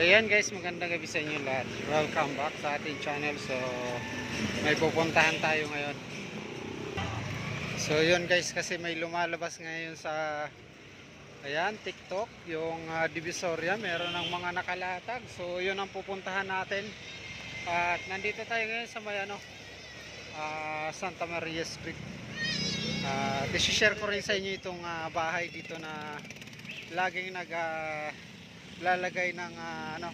So yan guys, magandang gabi sa inyo lahat. Welcome back sa ating channel. So may pupuntahan tayo ngayon. So yun guys, kasi may lumalabas ngayon sa ayan, TikTok, yung uh, Divisoria, meron ng mga nakalatag. So yun ang pupuntahan natin. At nandito tayo ngayon sa may ano, ah, Santa Maria Street. Uh, share ko rin sa inyo itong ah, bahay dito na laging nag ah, lalagay ng ah, ano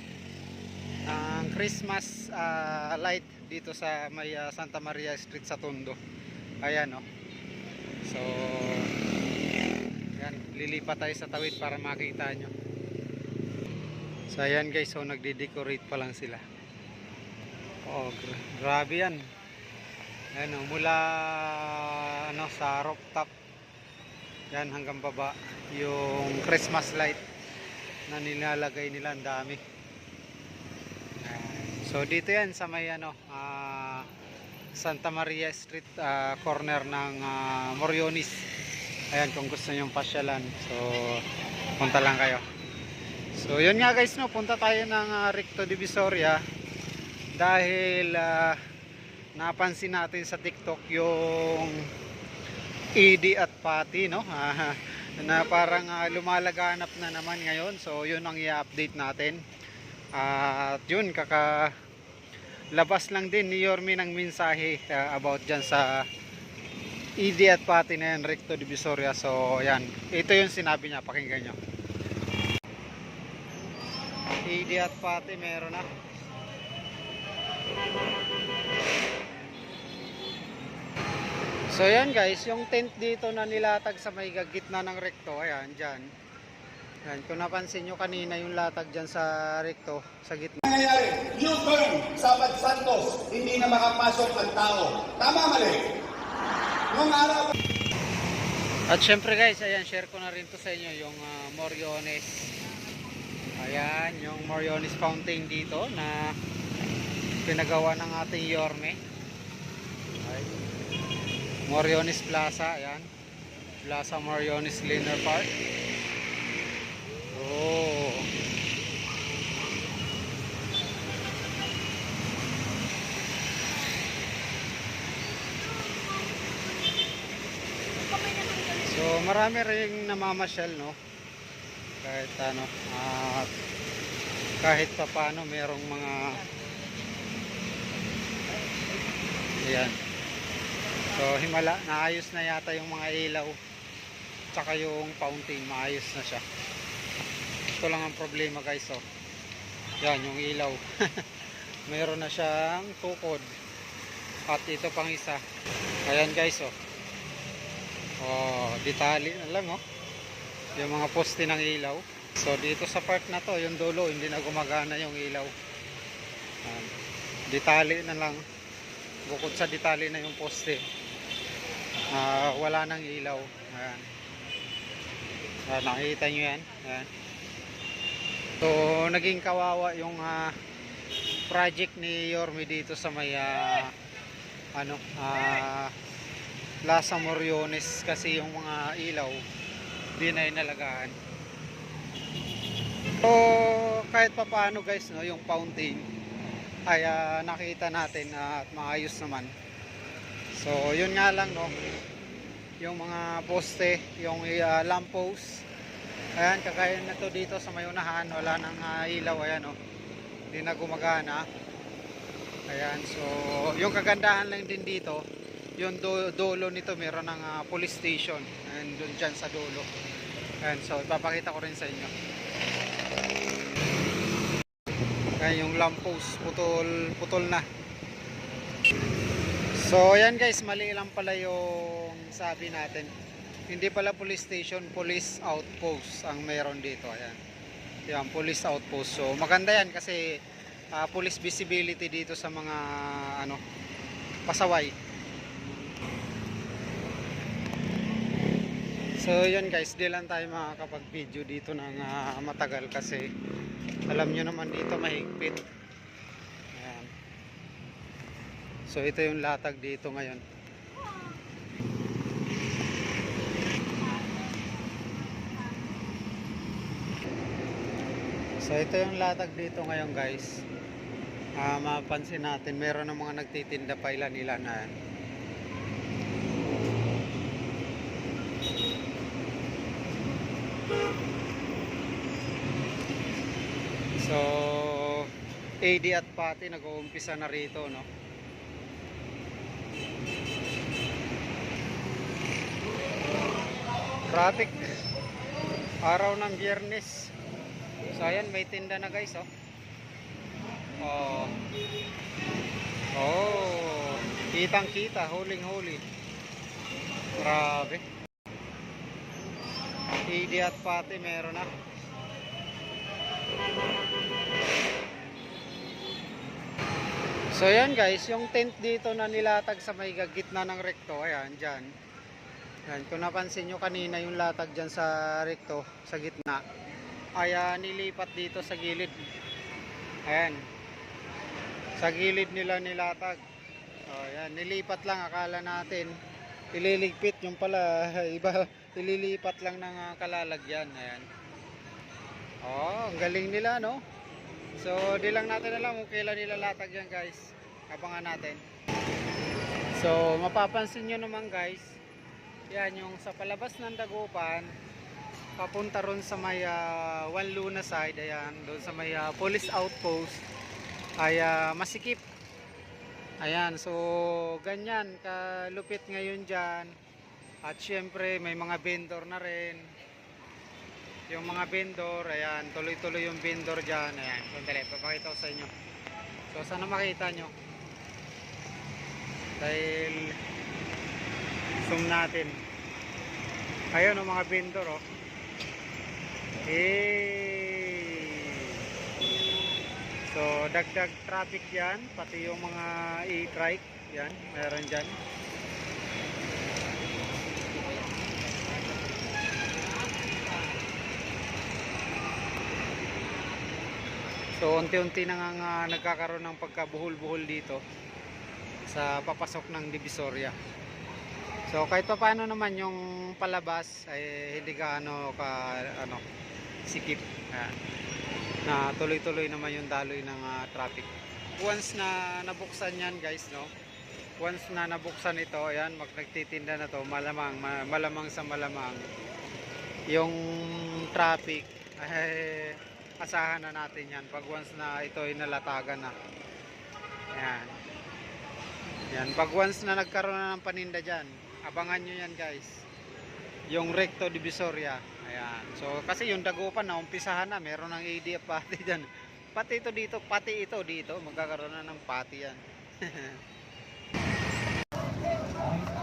ng Christmas ah, light dito sa may ah, Santa Maria Street sa Tondo. Ayan oh. So yan, lilipat tayo sa tawid para makita nyo. So ayan guys, so nagde-decorate pa lang sila. Oh, gra- grabe yan. Ano, mula ano sa rooftop yan hanggang baba yung Christmas light na nilalagay nila ang dami. So dito yan sa may ano ah, Santa Maria Street ah, corner ng ah, Moriones. Ayan kung gusto niyo pasyalan. So punta lang kayo. So yun nga guys no, punta tayo ng ah, Recto Divisoria dahil ah, napansin natin sa TikTok yung ED at Pati no na parang ah, lumalaganap na naman ngayon. So yun ang i-update natin. At yun kaka labas lang din ni Yormi ng mensahe ah, about dyan sa ED at Pati na yan Recto Divisoria. So yan. Ito yung sinabi niya. Pakinggan nyo. ED at Pati meron na So yan guys, yung tent dito na nilatag sa may gitna ng rekto, ayan, dyan. Yan, kung napansin nyo kanina yung latag dyan sa rekto, sa gitna. nangyayari? U-turn, Sabad Santos, hindi na makapasok ang tao. Tama mali? Noong araw, At syempre guys, ayan, share ko na rin to sa inyo yung ah, Moriones. Ayan, yung Moriones Fountain dito na pinagawa ng ating Yorme. Moriones Plaza, ayan. Plaza Moriones Linear Park. Oh. So marami ring namamasyal no. Kahit ano, at kahit pa paano merong mga Ayan. So himala, naayos na yata yung mga ilaw. Tsaka yung fountain, maayos na siya. Ito lang ang problema guys oh. Yan yung ilaw. Meron na siyang tukod. At ito pang isa. Ayan guys oh. Oh, detali na lang oh. Yung mga poste ng ilaw. So dito sa part na to, yung dulo hindi na gumagana yung ilaw. Ayan. Detali na lang. Bukod sa detali na yung poste. Ah, wala nang ilaw. Ayan. Ayan, nakikita nyo yan. Ayan. So, naging kawawa yung ah, project ni Yormi dito sa may ah, ano, ah, Plaza Moriones kasi yung mga ilaw di na inalagaan. So, kahit pa paano guys, no, yung fountain ay ah, nakita natin ah, at maayos naman. So, yun nga lang no. Yung mga poste, yung uh, lamppost. Ayan, kagaya na to dito sa may unahan, wala nang ah, ilaw ayan no. Hindi na gumagana. Ayan, so yung kagandahan lang din dito, yung do- dulo nito meron ng ah, police station. Ayan, doon dyan sa dulo. Ayan, so ipapakita ko rin sa inyo. Ayan, yung lamppost, putol, putol na. So, ayan guys, mali lang pala yung sabi natin. Hindi pala police station, police outpost ang meron dito. Ayan. Yan, police outpost. So, maganda yan kasi ah, police visibility dito sa mga ano pasaway. So, yun guys, di lang tayo makakapag-video dito ng ah, matagal kasi alam nyo naman dito mahigpit. Ayan. So, ito yung latag dito ngayon. So ito yung latag dito ngayon guys. Ah, mapansin natin meron ng mga nagtitinda pa ilan-ilan na yan. So, AD at Pati nag-uumpisa na rito, no? Traffic. Araw ng biyernes. So, ayan, may tinda na guys, oh. Oh. Oh. Kitang kita, huling huli. Grabe. AD at Pati meron na. So yan guys, yung tent dito na nilatag sa may gitna ng rekto, ayan, dyan. Yan, kung napansin nyo kanina yung latag dyan sa rekto, sa gitna, ay ah, nilipat dito sa gilid. Ayan. Sa gilid nila nilatag. O yan, nilipat lang, akala natin, ililigpit yung pala, iba, ililipat lang ng ah, kalalagyan. Ayan. Oh, ang galing nila, no? So, di lang natin alam kung kailan nilalatag yan, guys. Abangan natin. So, mapapansin nyo naman, guys. Yan, yung sa palabas ng Dagupan, papunta ron sa may ah, One Luna side, ayan, doon sa may ah, police outpost, ay ah, masikip. Ayan, so, ganyan, kalupit ngayon dyan. At syempre, may mga vendor na rin yung mga vendor, ayan, tuloy-tuloy yung vendor dyan, ayan, sandali, papakita ko sa inyo. So, sana makita nyo. Dahil, zoom natin. Ayun, ang mga vendor, oh. Eh. So, dagdag traffic yan, pati yung mga e-trike, yan, meron dyan. So unti-unti na nga nga nagkakaroon ng pagkabuhol-buhol dito sa papasok ng Divisoria. So kahit pa paano naman yung palabas ay hindi gaano ka ano sikip Ayan. na tuloy-tuloy naman yung daloy ng ah, traffic. Once na nabuksan yan guys no. Once na nabuksan ito, ayan, mag na to, malamang ma- malamang sa malamang yung traffic ay asahan na natin yan pag once na ito ay nalatagan na yan yan pag once na nagkaroon na ng paninda dyan abangan nyo yan guys. Yung recto divisoria. Ayan. So kasi yung dagupan na umpisahan na. Meron ng ADF pati dyan. Pati ito dito pati ito dito. Magkakaroon na ng pati yan